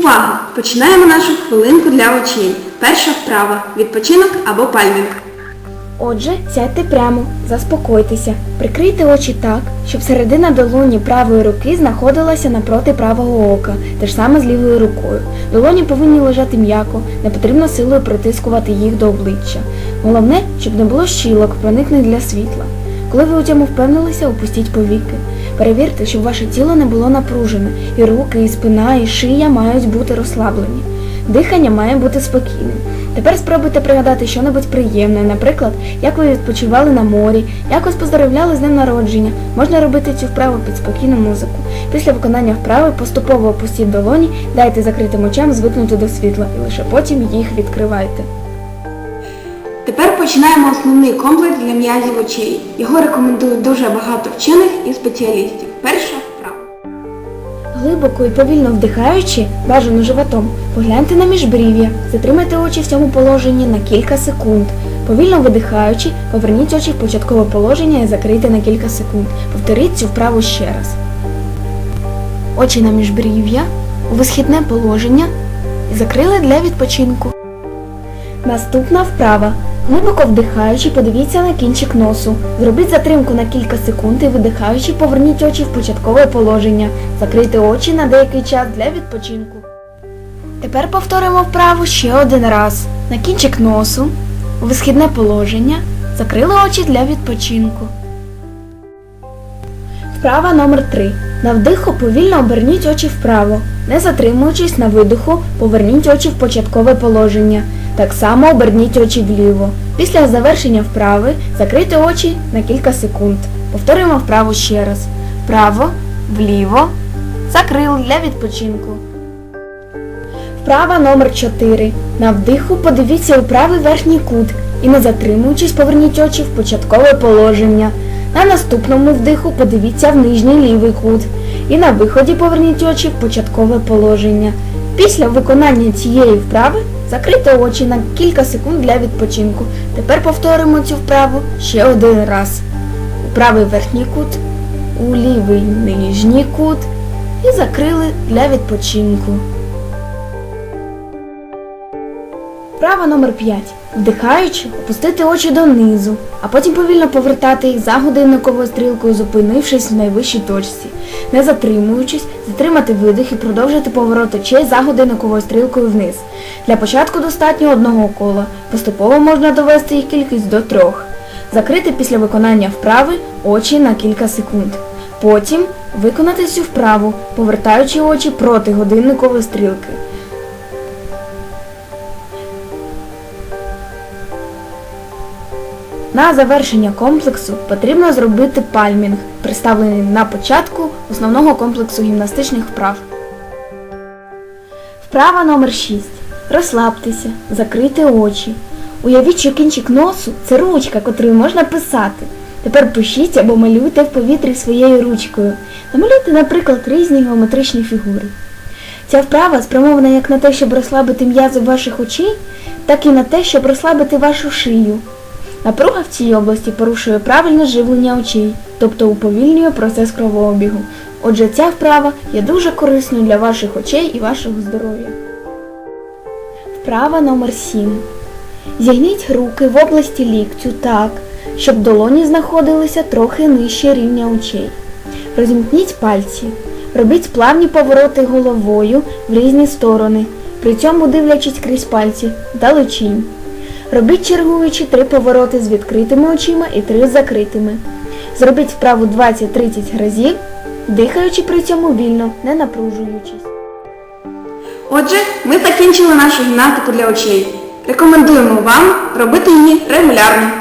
Увага! Починаємо нашу хвилинку для очей. Перша вправа відпочинок або пальмінг. Отже, сядьте прямо, заспокойтеся, прикрийте очі так, щоб середина долоні правої руки знаходилася напроти правого ока, те ж саме з лівою рукою. Долоні повинні лежати м'яко, не потрібно силою притискувати їх до обличчя. Головне, щоб не було щілок, проникнень для світла. Коли ви у цьому впевнилися, опустіть повіки. Перевірте, щоб ваше тіло не було напружене, і руки, і спина, і шия мають бути розслаблені. Дихання має бути спокійним. Тепер спробуйте пригадати щось приємне, наприклад, як ви відпочивали на морі, якось поздоровляли з днем народження. Можна робити цю вправу під спокійну музику. Після виконання вправи поступово опустіть долоні, дайте закритим очам звикнути до світла і лише потім їх відкривайте. Тепер починаємо основний комплекс для м'язів очей. Його рекомендують дуже багато вчених і спеціалістів. Перша вправа. Глибоко і повільно вдихаючи, бажано животом, погляньте на міжбрів'я, затримайте очі в цьому положенні на кілька секунд. Повільно видихаючи, поверніть очі в початкове положення і закрийте на кілька секунд. Повторіть цю вправу ще раз. Очі на міжбрів'я, у висхідне положення закрили для відпочинку. Наступна вправа. Глибоко вдихаючи, подивіться на кінчик носу. Зробіть затримку на кілька секунд і видихаючи, поверніть очі в початкове положення. Закрийте очі на деякий час для відпочинку. Тепер повторимо вправу ще один раз. На кінчик носу, у висхідне положення. Закрили очі для відпочинку. Вправа номер 3. На вдиху повільно оберніть очі вправо. Не затримуючись на видиху, поверніть очі в початкове положення. Так само оберніть очі вліво. Після завершення вправи закрийте очі на кілька секунд. Повторюємо вправу ще раз. Вправо, вліво. Закрили для відпочинку. Вправа номер 4. На вдиху подивіться у правий верхній кут і не затримуючись, поверніть очі в початкове положення. На наступному вдиху подивіться в нижній лівий кут. І на виході поверніть очі в початкове положення. Після виконання цієї вправи закрийте очі на кілька секунд для відпочинку. Тепер повторимо цю вправу ще один раз. У правий верхній кут, у лівий нижній кут і закрили для відпочинку. Вправа номер 5. Вдихаючи, опустити очі донизу, а потім повільно повертати їх за годинниковою стрілкою, зупинившись в найвищій точці. Не затримуючись, затримати видих і продовжити поворот очей за годинниковою стрілкою вниз. Для початку достатньо одного кола. Поступово можна довести їх кількість до трьох. Закрити після виконання вправи очі на кілька секунд. Потім виконати цю вправу, повертаючи очі проти годинникової стрілки. На завершення комплексу потрібно зробити пальмінг, представлений на початку основного комплексу гімнастичних вправ. Вправа номер 6. Розслабтеся, закрийте очі. Уявіть, що кінчик носу це ручка, котрою можна писати. Тепер пишіть або малюйте в повітрі своєю ручкою. Намалюйте, наприклад, різні геометричні фігури. Ця вправа спрямована як на те, щоб розслабити м'язи ваших очей, так і на те, щоб розслабити вашу шию. Напруга в цій області порушує правильне живлення очей, тобто уповільнює процес кровообігу. Отже, ця вправа є дуже корисною для ваших очей і вашого здоров'я. Вправа номер 7. Зігніть руки в області ліктю так, щоб долоні знаходилися трохи нижче рівня очей. Розімкніть пальці. Робіть плавні повороти головою в різні сторони, при цьому дивлячись крізь пальці вдалечінь. Робіть чергуючи три повороти з відкритими очима і три з закритими. Зробіть вправу 20-30 разів, дихаючи при цьому вільно, не напружуючись. Отже, ми закінчили нашу гімнастику для очей. Рекомендуємо вам робити її регулярно.